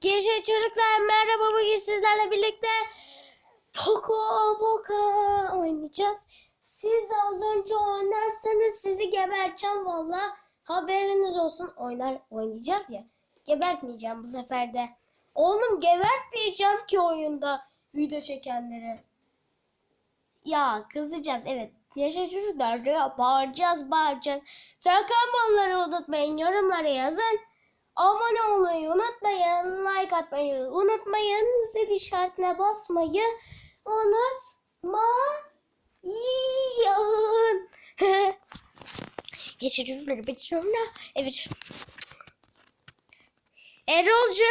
Gençler çocuklar merhaba bugün sizlerle birlikte Toko Boka oynayacağız. Siz de az önce oynarsanız sizi geberteceğim valla. Haberiniz olsun oynar oynayacağız ya. Gebertmeyeceğim bu sefer de. Oğlum gebertmeyeceğim ki oyunda video çekenleri. Ya kızacağız evet. Yaşa çocuklar ya bağıracağız bağıracağız. Sakın bunları unutmayın yorumlara yazın. Abone olmayı unutmayın. Like atmayı unutmayın. Zil işaretine basmayı unutmayın. Çocukları bir sonra. Evet. Erolcu.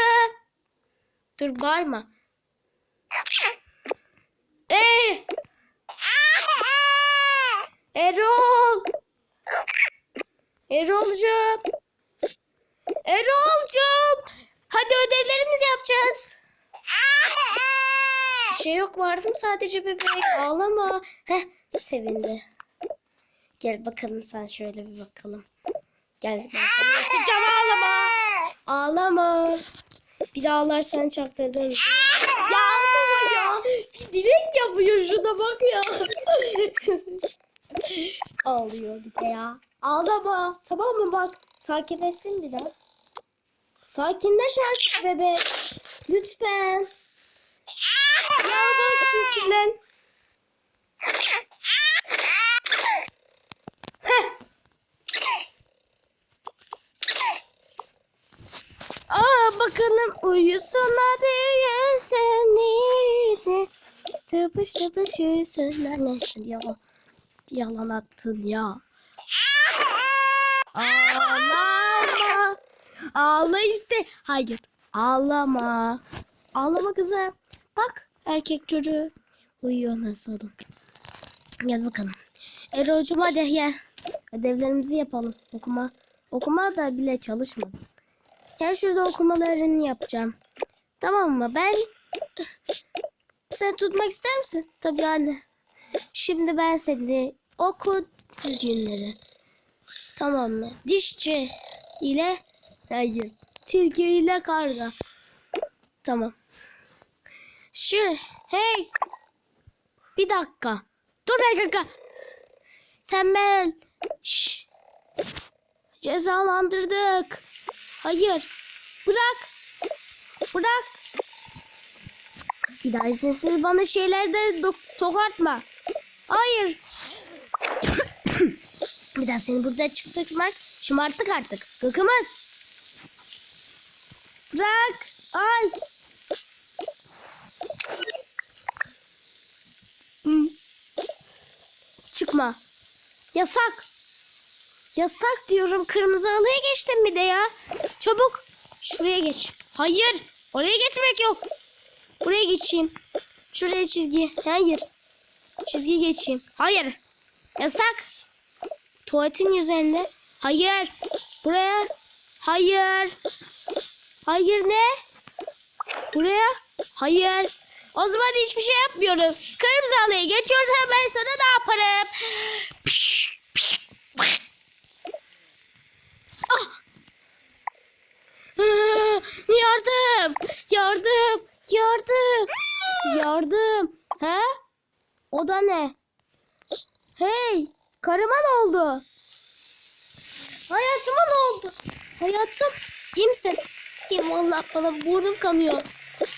Dur bağırma. Ee! Erol. Erolcu. Erol'cum. Hadi ödevlerimizi yapacağız. Bir şey yok vardım sadece bebek. Ağlama. Heh sevindi. Gel bakalım sen şöyle bir bakalım. Gel ben sana yatacağım ağlama. Ağlama. Bir daha ağlarsan çaktırdın. Ya ağlama ya. Direkt yapıyor şuna bak ya. Ağlıyor bir de ya. Ağlama. Tamam mı bak. Sakinleşsin bir daha. Sakinleş artık bebek. Lütfen. Ya bak. Heh. Aa bakalım uyusana büyüsün neydi? Tıpış tıpış yüzünden ne? Ya, yalan attın ya. Ağla işte. Hayır. Ağlama. Ağlama kızım. Bak erkek çocuğu uyuyor nasıl. Gel bakalım. Erol'cum hadi gel. Ödevlerimizi yapalım. Okuma. Okuma da bile çalışmadım. Gel şurada okumalarını yapacağım. Tamam mı? Ben sen tutmak ister misin? Tabii anne. Şimdi ben seni oku düzgünleri. Tamam mı? Dişçi ile hayır. Tilki ile karga. Tamam. Şu hey. Bir dakika. Dur bir dakika. Tembel. Şş. Cezalandırdık. Hayır. Bırak. Bırak. Bir daha izinsiz bana şeylerde tokartma. Hayır. Bir daha seni burada çıktırmak şımarttık artık. Gıkımız. Bırak. Ay. Çıkma. Yasak. Yasak diyorum. Kırmızı halıya geçtim bir de ya. Çabuk. Şuraya geç. Hayır. Oraya geçmek yok. Buraya geçeyim. Şuraya çizgi. Hayır. Çizgi geçeyim. Hayır. Yasak. Tuvaletin üzerinde. Hayır. Buraya. Hayır. Hayır ne? Buraya. Hayır. O zaman hiçbir şey yapmıyorum. Kırmızı halıya geçiyorsan ben sana ne yaparım? Ah. Ah, Yardım. Yardım. Yardım. Yardım. He? O da ne? Hey, karıma ne oldu? Hayatıma ne oldu? Hayatım, iyi misin? İyiyim valla bana burnum kanıyor.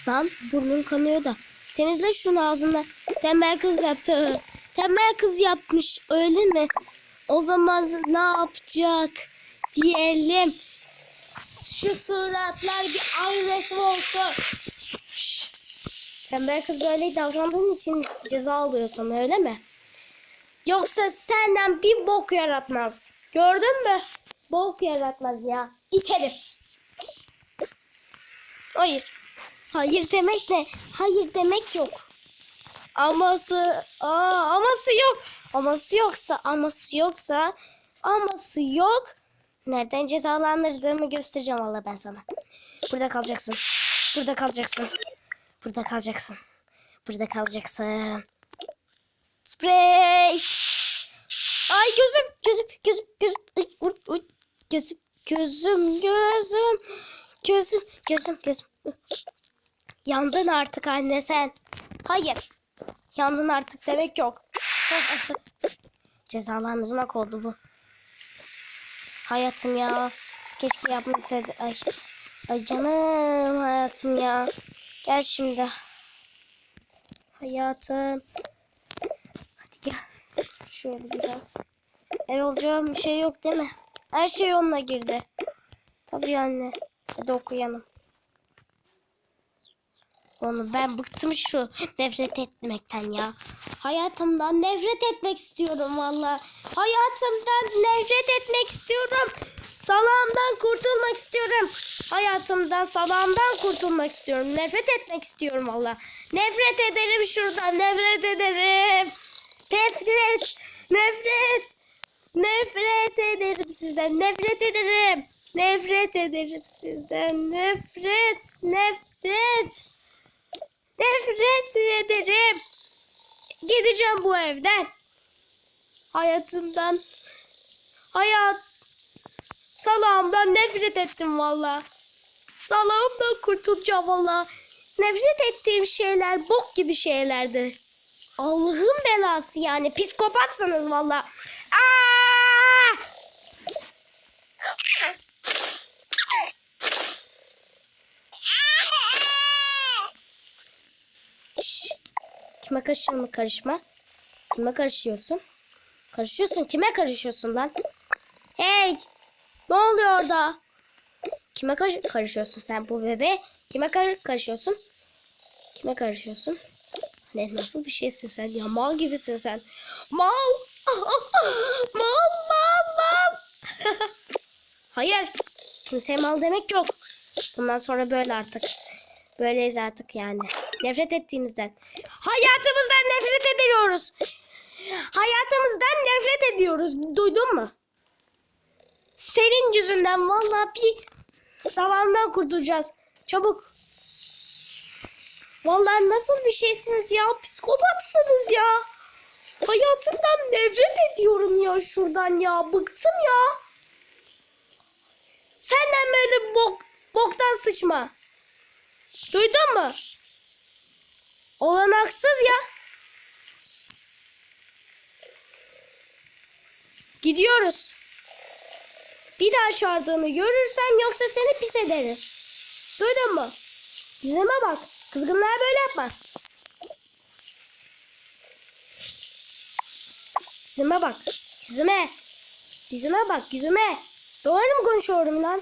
Lan burnum kanıyor da. Temizle şunu ağzında. Tembel kız yaptı. Tembel kız yapmış öyle mi? O zaman ne yapacak? Diyelim. Şu suratlar bir an resmi olsun. Şşt. Tembel kız böyle davrandığın için ceza alıyorsun öyle mi? Yoksa senden bir bok yaratmaz. Gördün mü? Bok yaratmaz ya. İterim. Hayır. Hayır demek ne? Hayır demek yok. Aması, aa, aması yok. Aması yoksa, aması yoksa, aması yok. Nereden cezalandırdığımı göstereceğim valla ben sana. Burada kalacaksın. Burada kalacaksın. Burada kalacaksın. Burada kalacaksın. Sprey. Ay gözüm, gözüm, gözüm, gözüm. Ay, uy, uy. Gözüm, gözüm, gözüm. Gözüm, gözüm, gözüm. Yandın artık anne sen. Hayır. Yandın artık demek yok. Cezalandırmak oldu bu. Hayatım ya. Keşke yapmasaydı. Ay. Ay canım hayatım ya. Gel şimdi. Hayatım. Hadi gel. Şöyle biraz. Erol'cum bir şey yok değil mi? Her şey yoluna girdi. Tabii anne. Hadi okuyalım. Onu ben bıktım şu nefret etmekten ya. Hayatımdan nefret etmek istiyorum valla. Hayatımdan nefret etmek istiyorum. Salağımdan kurtulmak istiyorum. Hayatımdan salağımdan kurtulmak istiyorum. Nefret etmek istiyorum valla. Nefret ederim şuradan. Nefret ederim. Nefret. Nefret. Nefret ederim sizden. Nefret ederim. Nefret ederim sizden. Nefret. Nefret. Nefret ederim. Gideceğim bu evden. Hayatımdan. Hayat. Salağımdan nefret ettim valla. Salağımdan kurtulacağım valla. Nefret ettiğim şeyler bok gibi şeylerdi. Allah'ın belası yani. Psikopatsınız valla. Aa! Kime karışma karışma. Kime karışıyorsun? Karışıyorsun. Kime karışıyorsun lan? Hey! Ne oluyor orada? Kime karış- karışıyorsun sen bu bebe? Kime kar- karışıyorsun? Kime karışıyorsun? Ne nasıl bir şeysin sen ya? Mal gibisin sen. Mal! mal mal mal! Hayır. Kimseye mal demek yok. Bundan sonra böyle artık. Böyleyiz artık yani. Nefret ettiğimizden. Hayatımızdan nefret ediyoruz. Hayatımızdan nefret ediyoruz. Duydun mu? Senin yüzünden vallahi bir salamdan kurtulacağız. Çabuk. Vallahi nasıl bir şeysiniz ya? Psikopatsınız ya. Hayatımdan nefret ediyorum ya şuradan ya. Bıktım ya. Senden böyle bok, boktan sıçma. Duydun mu? Olanaksız ya. Gidiyoruz. Bir daha çağırdığını görürsen yoksa seni pis ederim. Duydun mu? Yüzüme bak. Kızgınlar böyle yapmaz. Yüzüme bak. Yüzüme. Yüzüme bak. Yüzüme. Doğru mu konuşuyorum lan?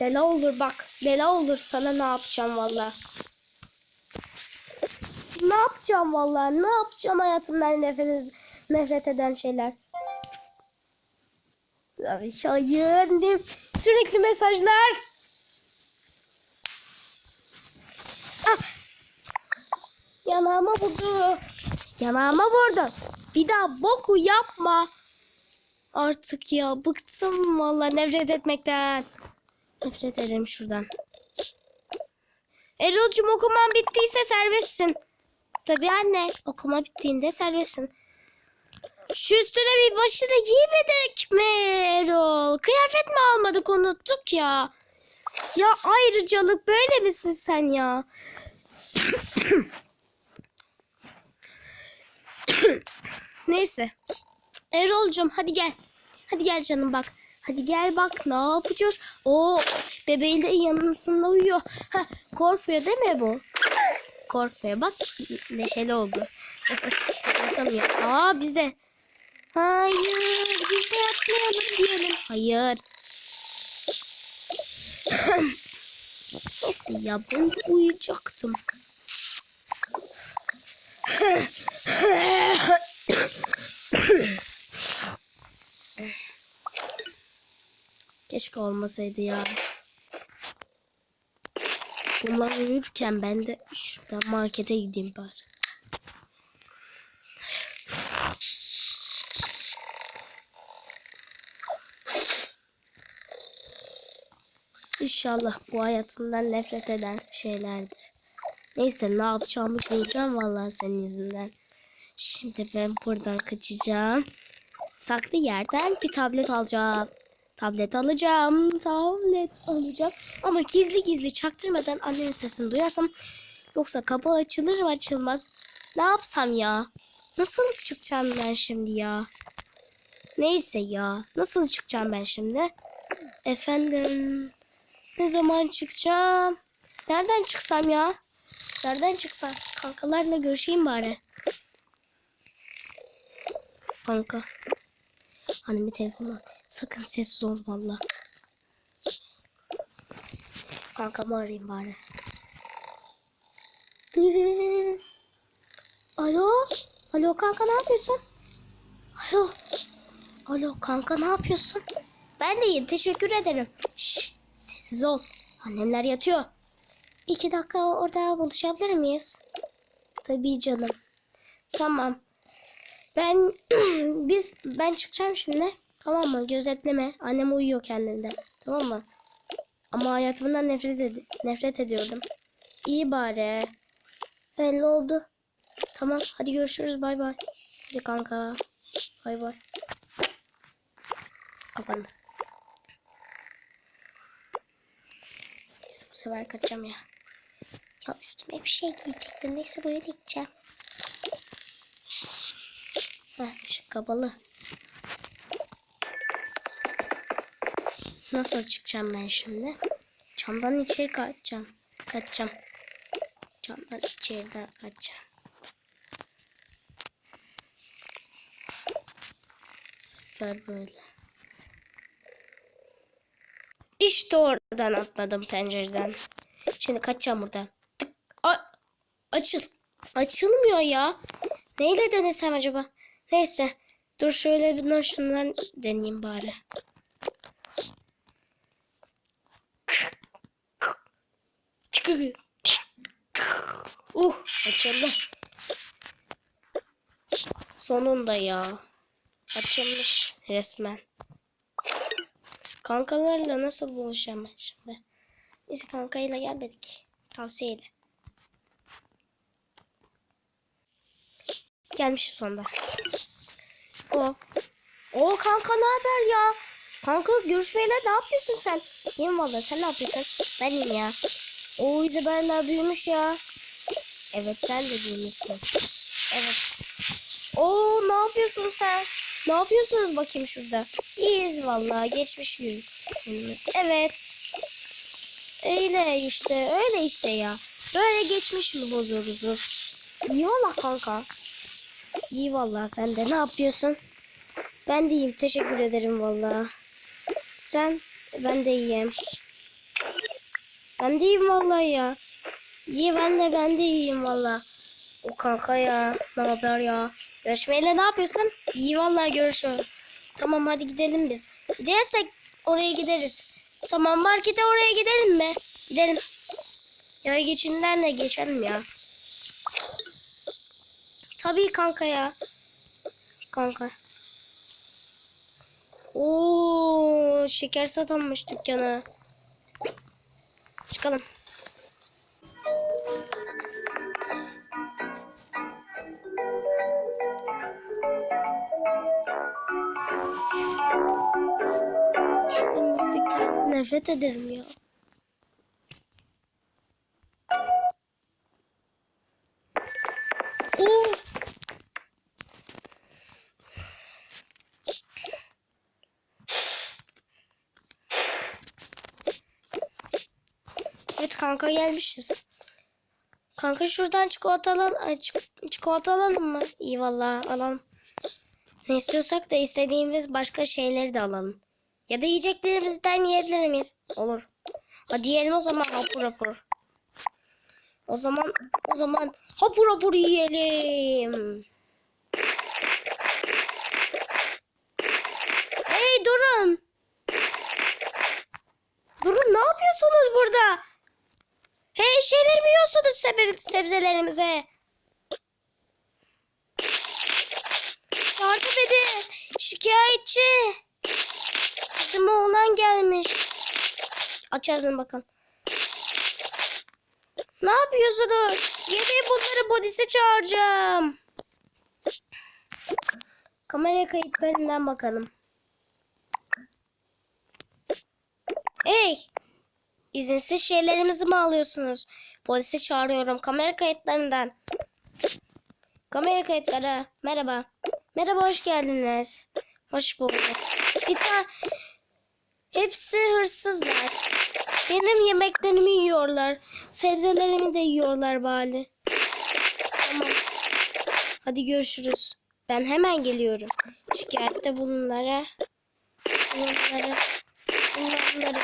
Bela olur bak. Bela olur sana ne yapacağım valla. Ne yapacağım valla? Ne yapacağım hayatımdan nefret, nefret eden şeyler? Ay, Hayır. Sürekli mesajlar. Ah. Yanağıma vurdu. Yanağıma vurdu. Bir daha boku yapma. Artık ya bıktım valla nefret etmekten. Nefret ederim şuradan. Erol'cum okuman bittiyse serbestsin. Tabii anne okuma bittiğinde serbestsin. Şu üstüne bir başını giymedik mi Erol? Kıyafet mi almadık unuttuk ya. Ya ayrıcalık böyle misin sen ya? Neyse. Erol'cum hadi gel. Hadi gel canım bak. Hadi gel bak ne yapacağız? O bebeğiyle yanısında uyuyor. Ha, korkmuyor değil mi bu? Korkmuyor bak neşeli oldu. Yatamıyor. Aa bize. Hayır biz de yatmayalım diyelim. Hayır. Neyse ya ben uyuyacaktım. Keşke olmasaydı ya. Bunlar uyurken ben de şuradan markete gideyim bari. İnşallah bu hayatımdan nefret eden şeylerdir. Neyse ne yapacağımı bulacağım vallahi senin yüzünden. Şimdi ben buradan kaçacağım. Saklı yerden bir tablet alacağım. Tablet alacağım. Tablet alacağım. Ama gizli gizli çaktırmadan annemin sesini duyarsam yoksa kapı açılır mı açılmaz. Ne yapsam ya? Nasıl çıkacağım ben şimdi ya? Neyse ya. Nasıl çıkacağım ben şimdi? Efendim. Ne zaman çıkacağım? Nereden çıksam ya? Nereden çıksam? Kankalarla görüşeyim bari. Kanka. Hani bir telefon var. Sakın sessiz ol valla. Kankamı arayayım bari. Alo? Alo kanka ne yapıyorsun? Alo. Alo kanka ne yapıyorsun? Ben de iyiyim teşekkür ederim. Şş, sessiz ol. Annemler yatıyor. İki dakika orada buluşabilir miyiz? Tabii canım. Tamam. Ben biz ben çıkacağım şimdi. Tamam mı? Gözetleme. Annem uyuyor kendinden. Tamam mı? Ama hayatımdan nefret ed nefret ediyordum. İyi bari. Belli oldu. Tamam. Hadi görüşürüz. Bay bay. Hadi kanka. Bay bay. Kapandı. Neyse bu sefer kaçacağım ya. Ya üstüme bir şey giyecektim. Neyse böyle gideceğim. Heh, ışık kapalı. Nasıl çıkacağım ben şimdi? Camdan içeri kaçacağım. Kaçacağım. Camdan içeriden kaçacağım. Sefer böyle. İşte oradan atladım pencereden. Şimdi kaçacağım buradan. Tık. A- açıl. Açılmıyor ya. Neyle denesem acaba? Neyse. Dur şöyle bir şundan deneyeyim bari. Uh açıldı. Sonunda ya. Açılmış resmen. Kankalarla nasıl buluşacağım ben şimdi? Biz kankayla gelmedik. Tavsiyeyle. Gelmiş sonunda. O. O kanka ne haber ya? Kanka görüşmeyle ne yapıyorsun sen? İyiyim valla sen ne yapıyorsun? Ben iyiyim ya. O İzabella büyümüş ya. Evet sen de büyümüşsün. Evet. Oo ne yapıyorsun sen? Ne yapıyorsunuz bakayım şurada? İyiyiz vallahi geçmiş gün. Evet. Öyle işte öyle işte ya. Böyle geçmiş mi bozuruz? İyi valla kanka. İyi vallahi sen de ne yapıyorsun? Ben de iyiyim teşekkür ederim vallahi. Sen ben de iyiyim. Ben de iyiyim vallahi ya. İyi ben de ben de iyiyim valla. O kanka ya. Ne haber ya? Görüşmeyle ne yapıyorsun? İyi vallahi görüşüyorum. Tamam hadi gidelim biz. Gidersek oraya gideriz. Tamam markete oraya gidelim mi? Gidelim. Ya geçinden de geçelim ya. Tabii kanka ya. Kanka. Oo, şeker satılmış dükkana. Çıkalım. Şu müzikten nefret ederim ya. Evet kanka gelmişiz. Kanka şuradan çikolata alalım. Çikolata alalım mı? İyi vallahi alalım. Ne istiyorsak da istediğimiz başka şeyleri de alalım. Ya da yiyeceklerimizden yiyebilir miyiz? Olur. Hadi yiyelim o zaman hapur hapur. O zaman o zaman hapur hapur yiyelim. Hey durun. Durun ne yapıyorsunuz burada? Hey yiyorsunuz sebe- sebzelerimize? Yardım edin. Şikayetçi. Bizim oğlan gelmiş. Aç ağzını bakalım. Ne yapıyorsunuz? Yemeği bunları polise çağıracağım. Kamera kayıtlarından bakalım. Hey! İzinsiz şeylerimizi mi alıyorsunuz? Polisi çağırıyorum kamera kayıtlarından. Kamera kayıtları. Merhaba. Merhaba hoş geldiniz. Hoş bulduk. Bir tane... Hepsi hırsızlar. Benim yemeklerimi yiyorlar. Sebzelerimi de yiyorlar bari. Tamam. Hadi görüşürüz. Ben hemen geliyorum. Şikayette bulunlara. Bulunlara. Bulunlara.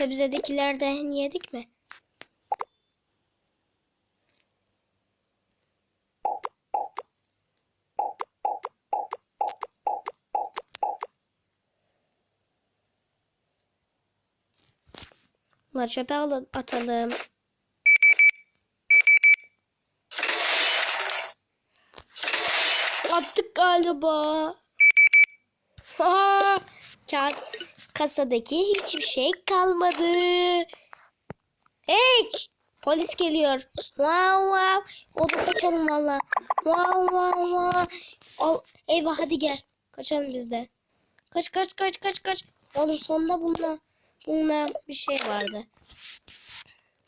Sebzedekilerden yedik mi? Bunları çöpe al- atalım. Attık galiba. Aa, ka- kasadaki hiçbir şey kalmadı. Hey! Polis geliyor. Wow wow. Oda kaçalım valla. Wow wow wow. Al, eyvah hadi gel. Kaçalım biz de. Kaç kaç kaç kaç kaç. Oğlum sonunda bununla, bununla bir şey vardı.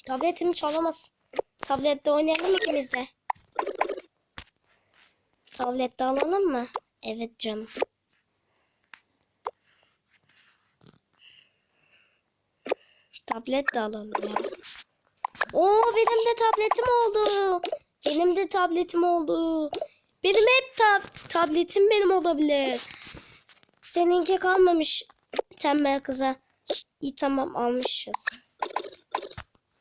Tabletimi çalamaz. Tablette oynayalım ikimiz de. Tablette alalım mı? Evet canım. Tablet de alalım ya. Oo benim de tabletim oldu. Benim de tabletim oldu. Benim hep tab tabletim benim olabilir. Seninki kalmamış tembel kıza. İyi tamam almışız.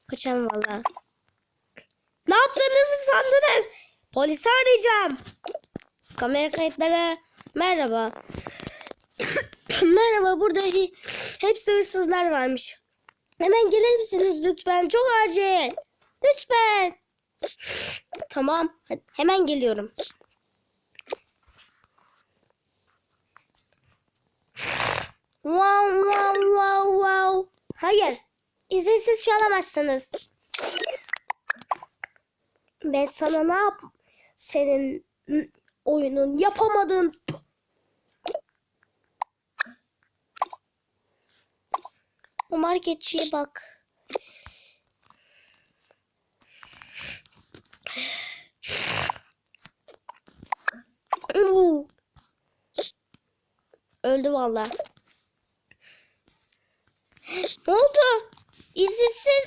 Kaçalım valla. Ne yaptığınızı sandınız? Polisi arayacağım. Kamera kayıtları. Merhaba. Merhaba burada he- hepsi hırsızlar varmış. Hemen gelir misiniz lütfen? Çok acil. Lütfen. Tamam. hadi Hemen geliyorum. Wow wow wow wow. Hayır. İzinsiz çalamazsınız. Ben sana ne yap? Senin oyunun yapamadığın O marketçiye bak. Öldü valla. Ne oldu? İzinsiz.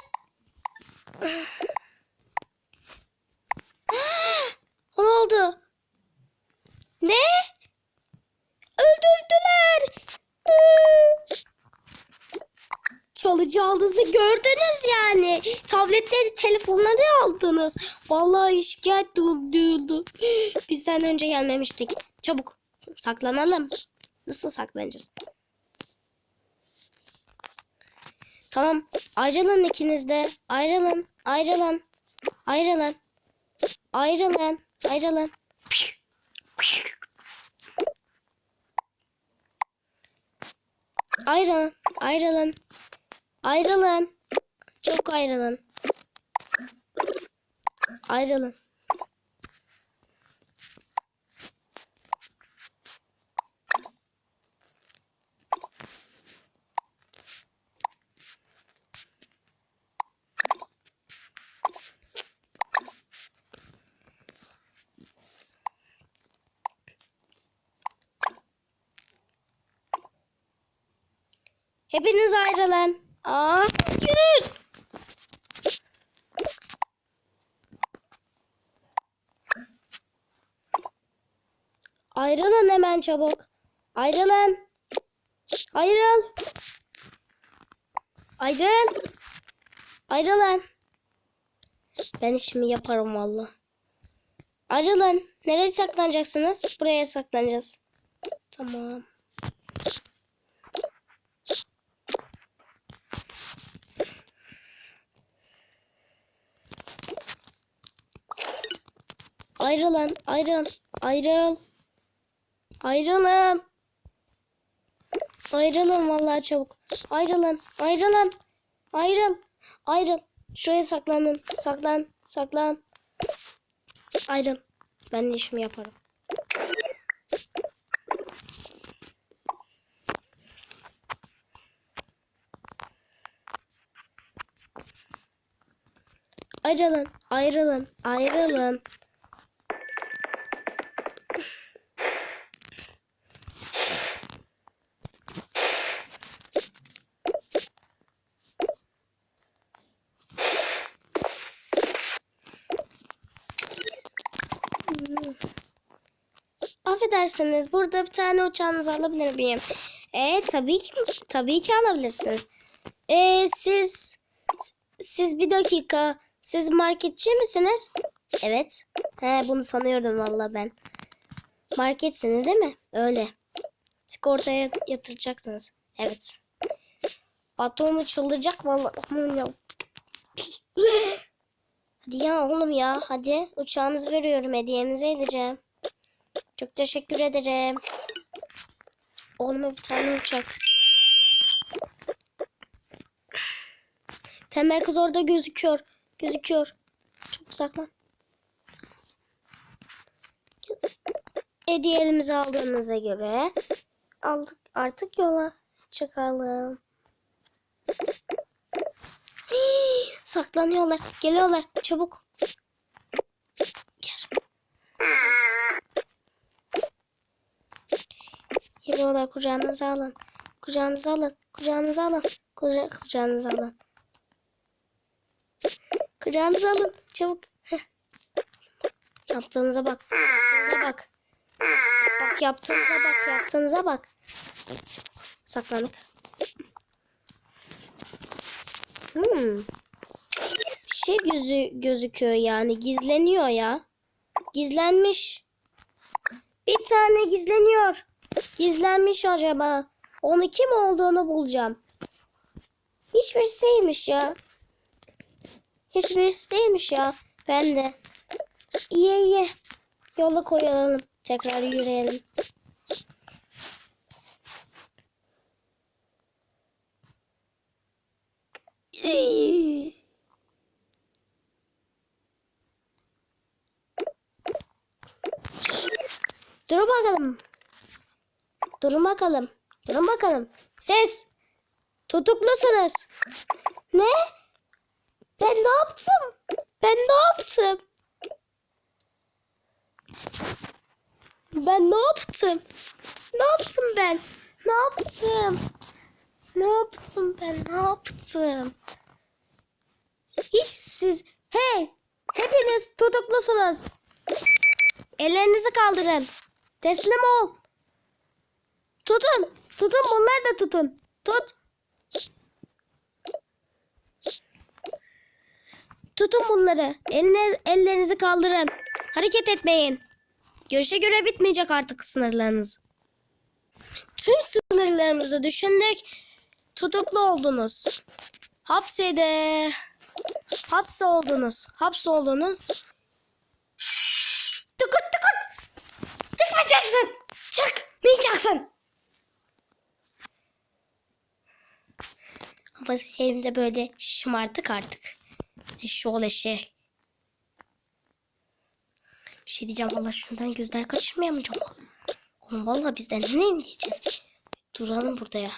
ne oldu? Ne? Öldürdüler. Çalacağınızı gördünüz yani. Tabletleri, telefonları aldınız. Vallahi şikayet duyuldu. Bizden önce gelmemiştik. Çabuk saklanalım. Nasıl saklanacağız? Tamam. Ayrılın ikiniz de. Ayrılın. Ayrılın. Ayrılın. Ayrılın. Ayrılın. Ayrılın. Ayrılın. Ayrılın. Çok ayrılın. Ayrılın. Hepiniz ayrılın. Aa, yürü. Ayrılın hemen çabuk. Ayrılın. Ayrıl. Ayrıl. Ayrılın. Ben işimi yaparım valla. Ayrılın. Nereye saklanacaksınız? Buraya saklanacağız. Tamam. Ayrılın. Ayrıl. Ayrıl. Ayrılın. Ayrılın vallahi çabuk. Ayrılın. Ayrılın. Ayrıl. Ayrıl. Şuraya saklanın. Saklan. Saklan. Ayrıl. Ben de işimi yaparım. Ayrılın. Ayrılın. Ayrılın. Affedersiniz. Burada bir tane uçağınızı alabilir miyim? E tabii ki tabii ki alabilirsiniz. E siz siz bir dakika. Siz marketçi misiniz? Evet. He bunu sanıyordum valla ben. Marketsiniz değil mi? Öyle. Sigortaya yatıracaksınız. Evet. Patronum çıldıracak valla. Hadi ya oğlum ya. Hadi uçağınızı veriyorum. Hediyenizi edeceğim. Çok teşekkür ederim. Oğluma bir tane uçak. Tembel kız orada gözüküyor. Gözüküyor. Çok saklan. Hediye elimize aldığımıza göre aldık artık yola çıkalım. Hii, saklanıyorlar. Geliyorlar. Çabuk. Gel. Geliyorlar kucağınıza alın. Kucağınıza alın. Kucağınıza alın. Kuca kucağınıza alın. Kucağınıza alın. Çabuk. Yaptığınıza bak. Yaptığınıza bak. Bak yaptığınıza bak. Yaptığınıza bak. Saklandık. Hmm. Bir şey gözü gözüküyor yani. Gizleniyor ya. Gizlenmiş. Bir tane gizleniyor. Gizlenmiş acaba. Onu kim olduğunu bulacağım. Hiçbirisi değilmiş ya. Hiçbirisi değilmiş ya. Ben de. İyi iyi. Yola koyalım. Tekrar yürüyelim. Dur bakalım. Durun bakalım. Durun bakalım. Ses. Tutuklusunuz. Ne? Ben ne yaptım? Ben ne yaptım? Ben ne yaptım? Ne yaptım ben? Ne yaptım? Ne yaptım ben? Ne yaptım? Hiç siz... Hey! Hepiniz tutuklusunuz. Ellerinizi kaldırın. Teslim ol. Tutun. Tutun bunları da tutun. Tut. Tutun bunları. Eline, ellerinizi kaldırın. Hareket etmeyin. Görüşe göre bitmeyecek artık sınırlarınız. Tüm sınırlarımızı düşündük. Tutuklu oldunuz. Hapsede. Hapse oldunuz. Hapse oldunuz. Tıkır tıkır. Çıkmayacaksın. Çıkmayacaksın. Ama evimde böyle şımardık artık. Eşşoğlu eşek. Bir şey diyeceğim valla şundan gözler kaçırmayamayacağım. Oğlum valla bizden ne diyeceğiz? Duralım burada ya.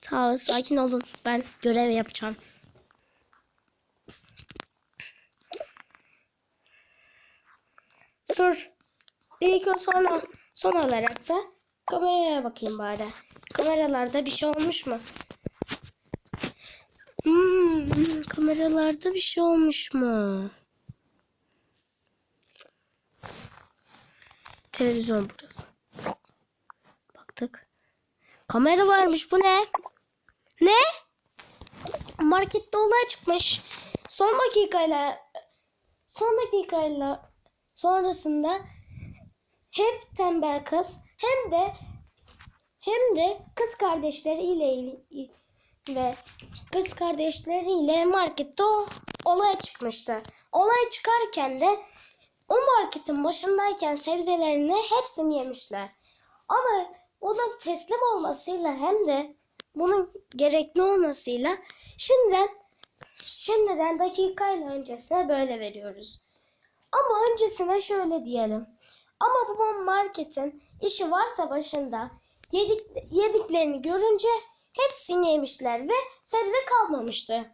Tamam sakin olun. Ben görev yapacağım. Dur. İlk o sonra son olarak da kameraya bakayım bari. Kameralarda bir şey olmuş mu? Hmm, kameralarda bir şey olmuş mu? Televizyon burası. Baktık. Kamera varmış bu ne? Ne? Markette olay çıkmış. Son dakikayla son dakikayla sonrasında hep tembel kız hem de hem de kız kardeşleriyle ve kız kardeşleriyle markette o olay çıkmıştı. Olay çıkarken de o marketin başındayken sebzelerini hepsini yemişler. Ama onun teslim olmasıyla hem de bunun gerekli olmasıyla şimdiden şimdiden dakikayla öncesine böyle veriyoruz. Ama öncesine şöyle diyelim. Ama bu marketin işi varsa başında yedik, yediklerini görünce hepsini yemişler ve sebze kalmamıştı.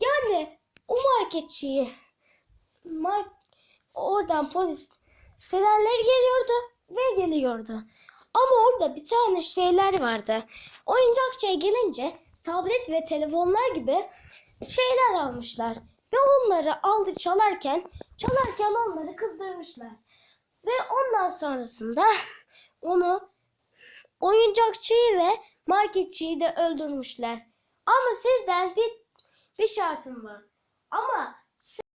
Yani o marketçiyi mar oradan polis sirenler geliyordu ve geliyordu. Ama orada bir tane şeyler vardı. Oyuncakçıya gelince tablet ve telefonlar gibi şeyler almışlar. Ve onları aldı çalarken, çalarken onları kızdırmışlar. Ve ondan sonrasında onu oyuncakçıyı ve marketçiyi de öldürmüşler. Ama sizden bir bir şartım var. Ama